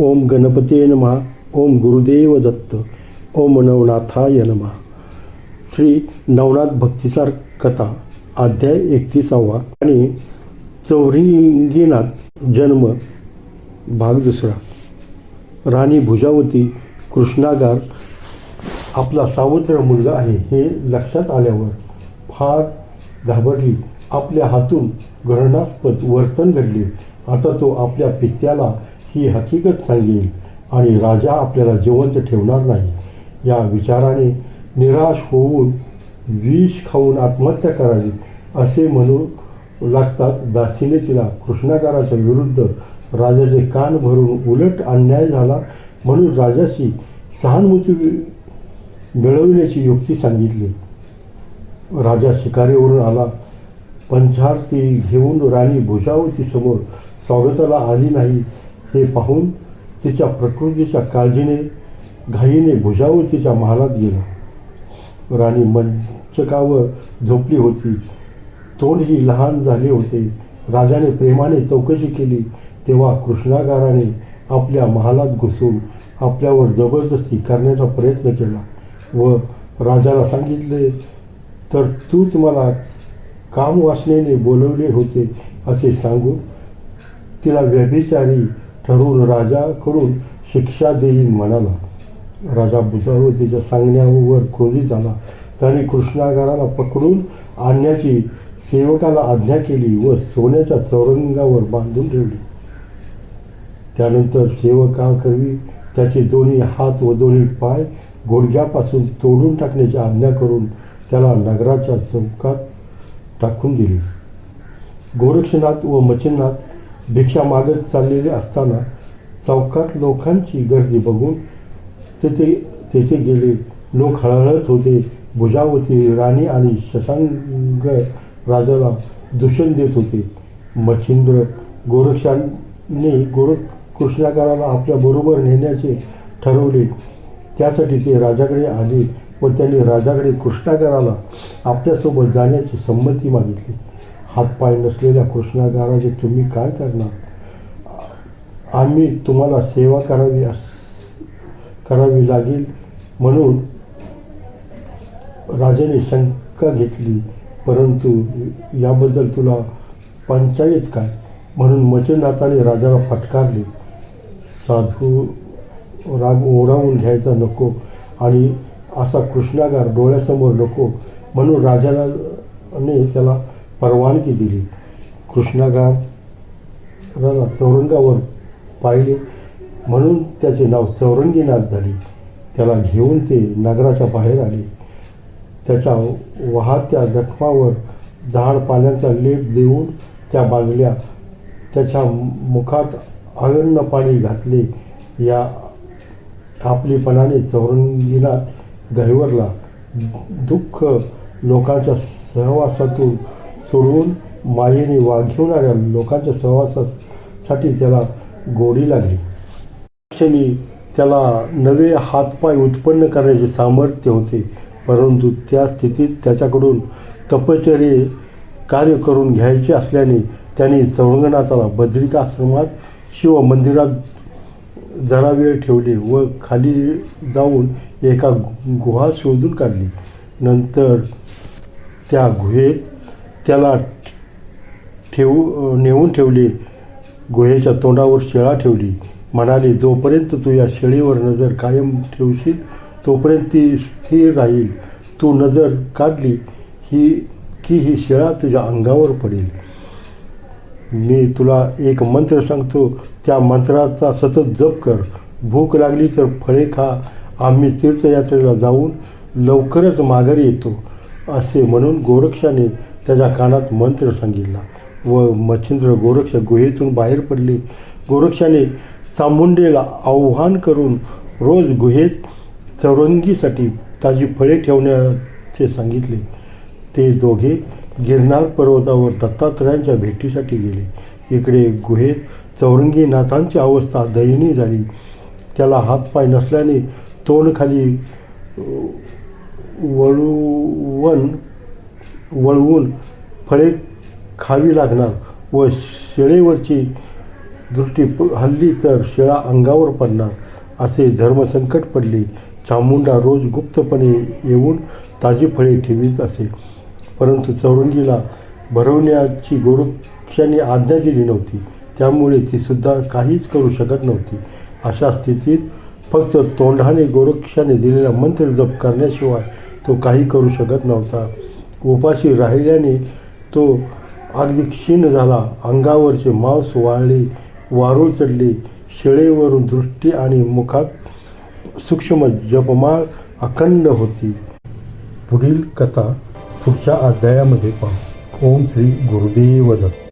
ओम गणपते नमा ओम गुरुदेव दत्त ओम नवनाथाय नमा. श्री नवनाथ भक्तिसार कथा अध्याय एकतीसावा आणि चौरिंगीनाथ जन्म भाग दुसरा. राणी भुजावती कृष्णागार आपला सावत्र मुलगा आहे हे लक्षात आल्यावर फार घाबरली. आपल्या हातून घृणास्पद वर्तन घडले. आता तो आपल्या पित्याला ही हकीकत सांगेल आणि राजा आपल्याला जिवंत ठेवणार नाही. या विचाराने निराश होऊन विष खाऊन आत्महत्या करावी असे म्हणू लागतात दासीने तिला कृष्णाकाराच्या विरुद्ध राजाचे कान भरून उलट अन्याय झाला म्हणून राजाशी सहानुभूती मिळवण्याची युक्ती सांगितली. राजा शिकारीवरून आला. पंचारती घेऊन राणी भुजावतीसमोर स्वागताला आली नाही. हे पाहून तिच्या प्रकृतीच्या काळजीने घाईने भुजावतीच्या महालात गेला. राणी मंचकावर झोपली होती. तोंडही लहान झाले होते. राजाने प्रेमाने चौकशी केली. तेव्हा कृष्णागाराने आपल्या महालात घुसून आपल्यावर जबरदस्ती करण्याचा प्रयत्न केला व राजाला सांगितले तर तूच मला काम वासनेने बोलवले होते असे सांगून तिला व्यभिचारी ठरवून राजाकडून शिक्षा देईन म्हणाला राजा बुजावतीच्या सांगण्यावर क्रोधित झाला त्याने कृष्णागाराला पकडून आणण्याची सेवकाला आज्ञा केली व सोन्याच्या चौरंगावर बांधून ठेवली. त्यानंतर सेवकाकरवी त्याचे दोन्ही हात व दोन्ही पाय गुडघ्यापासून तोडून टाकण्याची आज्ञा करून त्याला नगराच्या चौकात टाकून दिली. गोरक्षनाथ व मच्छिनाथ भिक्षा मागत चाललेले असताना चौकात लोकांची गर्दी बघून तेथे तेथे गेले. लोक हळहळत होते. भुजावती राणी आणि शशांग राजाला दूषण देत होते. मच्छिंद्र गोरक्षांनी गोरख कृष्णाकाराला आपल्या बरोबर नेण्याचे ठरवले. त्यासाठी ते राजाकडे आले व त्यांनी राजाकडे कृष्णाकाराला आपल्यासोबत जाण्याची संमती मागितली. हातपाय नसलेल्या कृष्णागाराचे तुम्ही काय करणार? आम्ही तुम्हाला सेवा करावी अस करावी लागेल म्हणून राजाने शंका घेतली. परंतु याबद्दल तुला पंचायत काय? म्हणून मचनाथाने राजाला फटकारले. साधू राग ओढावून घ्यायचा नको आणि असा कृष्णागार डोळ्यासमोर नको म्हणून राजाने त्याला परवानगी दिली. कृष्णागाराला चौरंगावर पाहिले. म्हणून त्याचे नाव चौरंगीनाथ झाले. त्याला घेऊन ते नगराच्या बाहेर आले. त्याच्या वाहत्या जखमावर झाड पाण्याचा लेप देऊन त्या बांधल्या त्याच्या मुखात आगन्न पाणी घातले. या आपलीपणाने चौरंगीनाथ गहिवरला दुःख लोकांच्या सहवासातून सोडवून मायेने वाघिवणाऱ्या लोकांच्या सहवासासाठी त्याला गोडी लागली. क्षणी त्याला नवे हातपाय उत्पन्न करण्याचे सामर्थ्य होते परंतु त्या स्थितीत त्याच्याकडून तपश्चर्य कार्य करून घ्यायचे असल्याने त्यांनी चौरंगनाथाला बद्रिकाश्रमात शिव मंदिरात जरा वेळ ठेवले व खाली जाऊन एका गुहा शोधून काढली. नंतर त्या गुहेत त्याला ठेवू नेऊन ठेवले. गुहेच्या तोंडावर शेळा ठेवली. म्हणाले जोपर्यंत तू या शेळीवर नजर कायम ठेवशील तोपर्यंत ती स्थिर राहील. तू नजर काढली ही की ही शेळा तुझ्या अंगावर पडेल. मी तुला एक मंत्र सांगतो. त्या मंत्राचा सतत जप कर. भूक लागली तर फळे खा. आम्ही तीर्थयात्रेला जाऊन लवकरच माघारी येतो असे म्हणून गोरक्षाने त्याच्या कानात मंत्र सांगितला. व मच्छिंद्र गोरक्ष गुहेतून बाहेर पडले. गोरक्षाने चामुंडेला आव्हान करून रोज गुहेत चौरंगीसाठी ताजी फळे ठेवण्याचे सांगितले. ते दोघे गिरनार पर्वतावर दत्तात्रयांच्या भेटीसाठी गेले. इकडे गुहेत चौरंगीनाथांची अवस्था दयनीय झाली. त्याला हातपाय नसल्याने तोंडखाली वळूवन वळवून फळे खावी लागणार व शेळेवरची दृष्टी प- हल्ली तर शेळा अंगावर पडणार असे धर्मसंकट पडले. चामुंडा रोज गुप्तपणे येऊन ताजी फळे ठेवीत असे. परंतु चौरंगीला भरवण्याची गोरक्षाने आज्ञा दिली नव्हती. त्यामुळे ती सुद्धा काहीच करू शकत नव्हती. अशा स्थितीत फक्त तोंडाने गोरक्षाने दिलेला मंत्र जप करण्याशिवाय तो काही करू शकत नव्हता. उपाशी राहिल्याने तो अगदी क्षीण झाला. अंगावरचे मांस वाळले वारूळ चढले शिळेवरून दृष्टी आणि मुखात सूक्ष्म जपमाळ अखंड होती. पुढील कथा पुढच्या अध्यायामध्ये पाहू. ओम श्री गुरुदेव दत्त